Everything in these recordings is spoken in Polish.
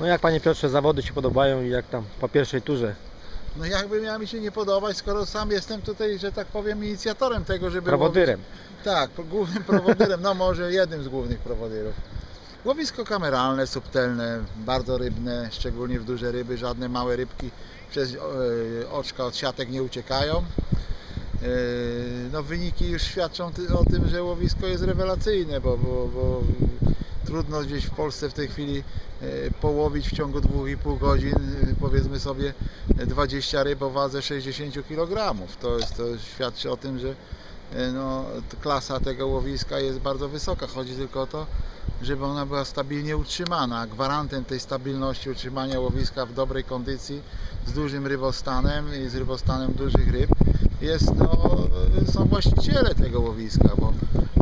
No jak panie Piotrze, zawody się podobają i jak tam po pierwszej turze? No jakby miała mi się nie podobać, skoro sam jestem tutaj, że tak powiem, inicjatorem tego, żeby... Prowodyrem. łowić- Tak, głównym prowodyrem, no może jednym z głównych prowodyrów. Łowisko kameralne, subtelne, bardzo rybne, szczególnie w duże ryby, żadne małe rybki przez e, oczka od siatek nie uciekają. E, No wyniki już świadczą o tym, że łowisko jest rewelacyjne, bo, bo, bo trudno gdzieś w Polsce w tej chwili e, połowić w ciągu 2,5 godzin, e, powiedzmy sobie, 20 ryb o wadze 60 kg. To, jest, to świadczy o tym, że e, no, klasa tego łowiska jest bardzo wysoka. Chodzi tylko o to, żeby ona była stabilnie utrzymana. Gwarantem tej stabilności utrzymania łowiska w dobrej kondycji z dużym rybostanem i z rybostanem dużych ryb jest, no, są właściciele tego łowiska, bo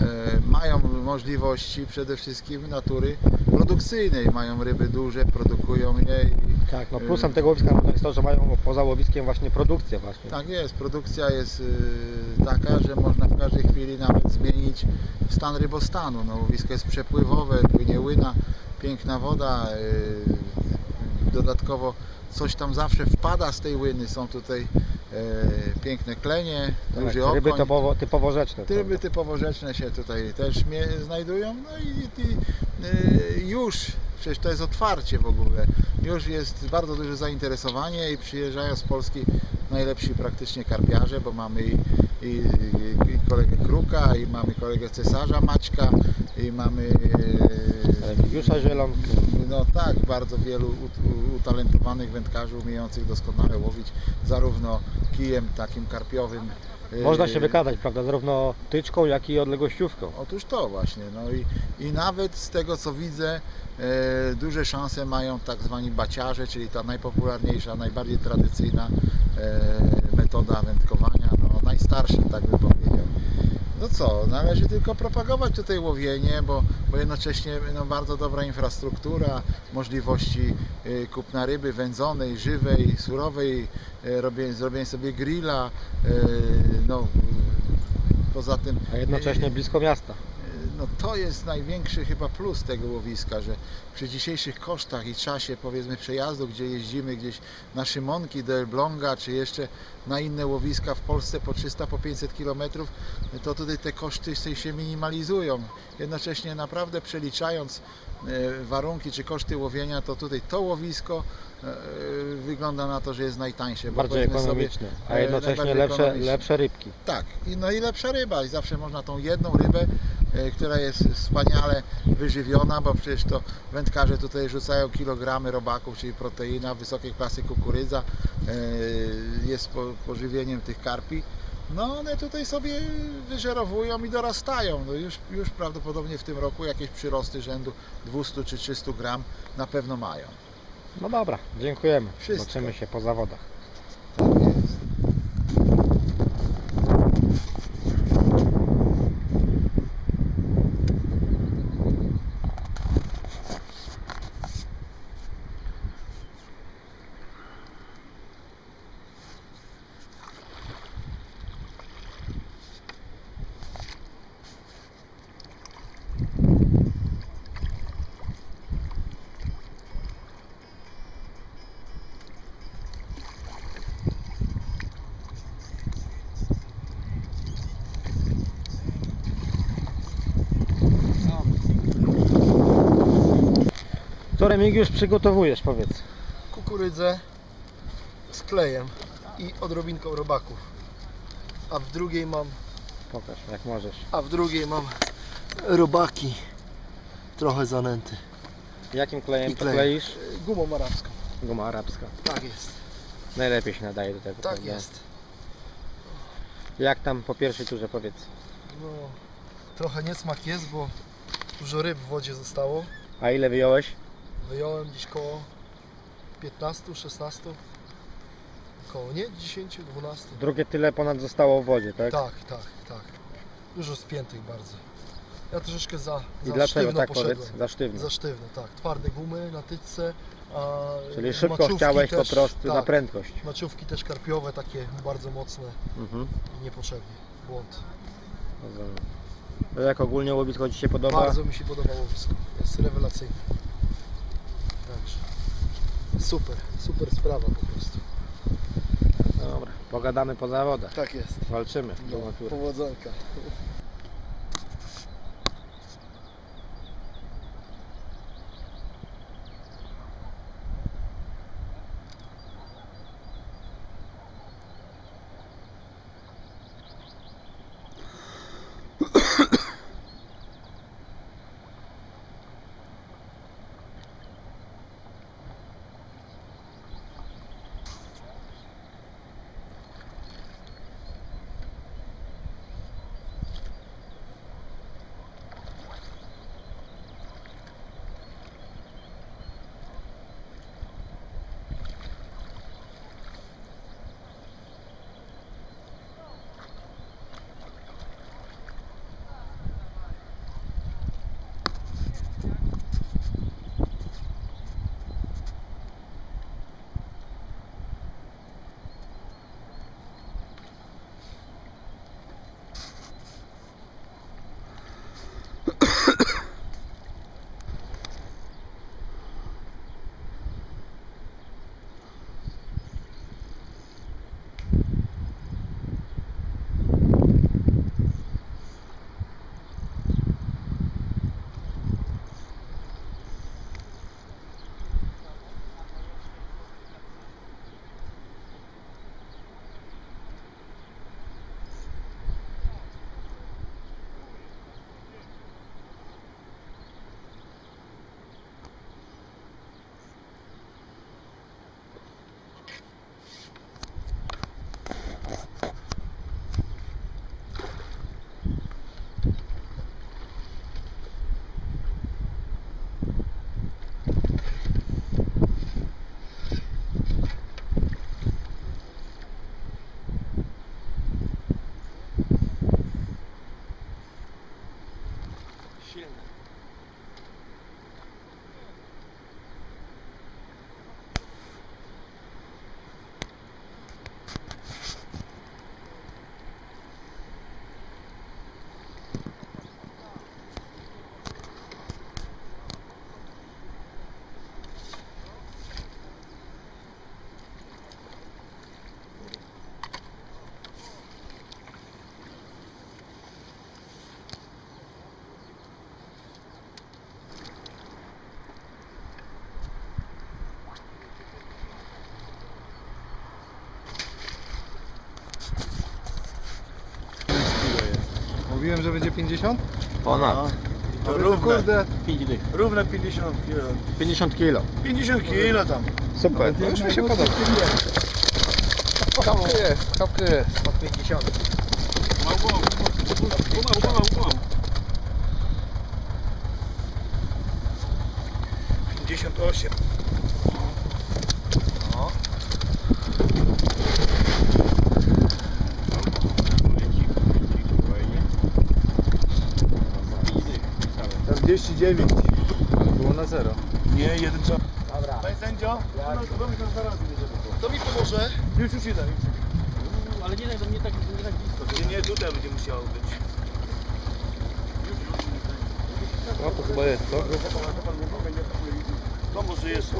e, mają możliwości przede wszystkim natury produkcyjnej. Mają ryby duże, produkują je Tak, no plusem tego łowiska jest to, że mają poza łowiskiem właśnie produkcję właśnie. tak jest, produkcja jest y, taka, że można w każdej chwili nawet zmienić stan rybostanu. No, łowisko jest przepływowe, płynie łyna, piękna woda. y, Dodatkowo coś tam zawsze wpada z tej łyny. Są tutaj piękne klenie, Tak, duży ryby okoń. typowo, typowo rzeczne. Ryby typowo rzeczne się tutaj też znajdują. No i, i y, już, przecież to jest otwarcie w ogóle, już jest bardzo duże zainteresowanie i przyjeżdżają z Polski najlepsi praktycznie karpiarze, bo mamy i, i kolegę Kruka, i mamy kolegę Cesarza Maćka, i mamy y, Remigiusza Zielonkę. no tak, bardzo wielu ut- utalentowanych wędkarzy umiejących doskonale łowić zarówno kijem takim karpiowym. y, Można się wykazać, prawda, zarówno tyczką, jak i odległościówką. Otóż to właśnie. No i, i nawet z tego co widzę, e, duże szanse mają tak zwani baciarze, czyli ta najpopularniejsza, najbardziej tradycyjna e, metoda wędkowania, no, najstarsza, tak bym powiedział. No co, należy tylko propagować tutaj łowienie, bo, bo jednocześnie no, bardzo dobra infrastruktura, możliwości e, kupna ryby wędzonej, żywej, surowej, e, robienie, zrobienie sobie grilla, e, no, poza tym A jednocześnie blisko miasta. No to jest największy chyba plus tego łowiska, że przy dzisiejszych kosztach i czasie powiedzmy przejazdu, gdzie jeździmy gdzieś na Szymonki do Elbląga, czy jeszcze na inne łowiska w Polsce po 300, po 500 km, to tutaj te koszty się minimalizują. Jednocześnie naprawdę przeliczając e, warunki czy koszty łowienia, to tutaj to łowisko e, wygląda na to, że jest najtańsze. Bardziej powiedzmy sobie, ekonomiczne, a e, jednocześnie lepsze, ekonomiczne. lepsze rybki. Tak, no i lepsza ryba i zawsze można tą jedną rybę, która jest wspaniale wyżywiona, bo przecież to wędkarze tutaj rzucają kilogramy robaków, czyli proteina wysokiej klasy kukurydza, e, jest po, pożywieniem tych karpi. No one tutaj sobie wyżerowują i dorastają. No już, już prawdopodobnie w tym roku jakieś przyrosty rzędu 200 czy 300 gram na pewno mają. No dobra, dziękujemy. Wszystko. Zobaczymy się po zawodach. Co Remigiusz przygotowujesz, powiedz? kukurydzę z klejem i odrobinką robaków. A w drugiej mam, Pokaż, jak możesz. a w drugiej mam robaki trochę zanęty. Jakim klejem I to klejem. kleisz? Gumą arabską. Guma arabska. Tak jest. Najlepiej się nadaje do tego. Tak prawda? jest. Jak tam po pierwszej turze, powiedz? No, trochę niesmak jest, bo dużo ryb w wodzie zostało. A ile wyjąłeś? Wyjąłem gdzieś koło 15, 16. koło, nie? 10, 12. Drugie tyle ponad zostało w wodzie, tak? Tak, tak, tak. Dużo spiętych bardzo. Ja troszeczkę za, I za dlaczego sztywno tak poszedłem. powiedz? Za sztywno. Za sztywno, tak. Twarde gumy na tyczce, a Czyli szybko maczówki chciałeś też, po prostu na tak, prędkość. Maczówki też karpiowe, takie bardzo mocne Mhm. i niepotrzebnie. Błąd. Rozumiem. To jak ogólnie łowisko Ci się podoba? Bardzo mi się podoba łowisko. Jest rewelacyjne. Super, super sprawa po prostu. Dobra, pogadamy po zawodach. Tak jest. Walczymy natury. Powodzonka. Mówiłem, że będzie 50? Ponad. To Ale równe, kurde, równe 50 kilo. 50 kilo. 50 kilo tam. Super. to już mi się podoba. Kapkę jest, kapkę jest. Pod 50. Pomału, pomału, pomału, pomału. 58. Tam 49. Było na zero. Nie, jeden co? Dobra. Panie sędzio? No, to mi tam zaraz nie żeby było. To mi pomoże. Już, już idę, już. Ale nie, nie tak, nie tak blisko. Nie, nie, tutaj będzie musiało być. No to chyba jest, co? To może jest.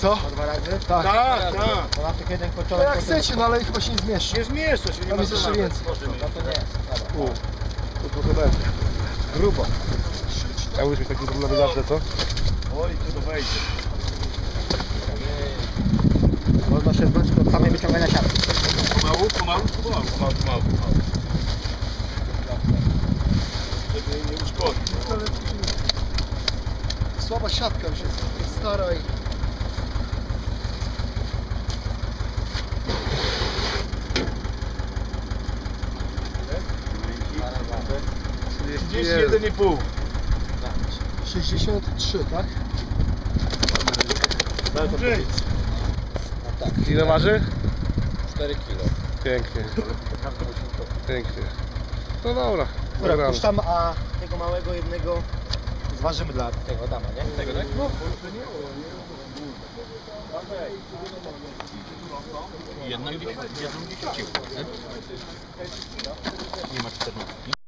Co? Dwa razy? Tak. Tak, tak. To na tych jeden To kociołek. jak chcecie, no ale chyba się nie zmieszczę. Nie zmieszczę się, nie Tam ma jest jeszcze tematu. więcej. No to nie. Dobra. Tu trochę będzie. Grubo. Chciałbyś mieć taki problem zawsze, co? Oj, tu to wejdzie. Można się zgodzić od samej wyciągania siatki. Pomału, pomału, pomału. Pomału, pomału, pomału. Żeby jej nie uszkodzić. Słaba siatka już jest, jest stara i... Jest. 31,5. 63, tak? Ile waży? 4 kilo. Pięknie. Pięknie. No. Dobra, Dobra. puszczam, a tego małego jednego zważymy dla tego dama, nie? Tego, tak? No. Jedną gdzieś, jedną wciął, nie? Ma 14.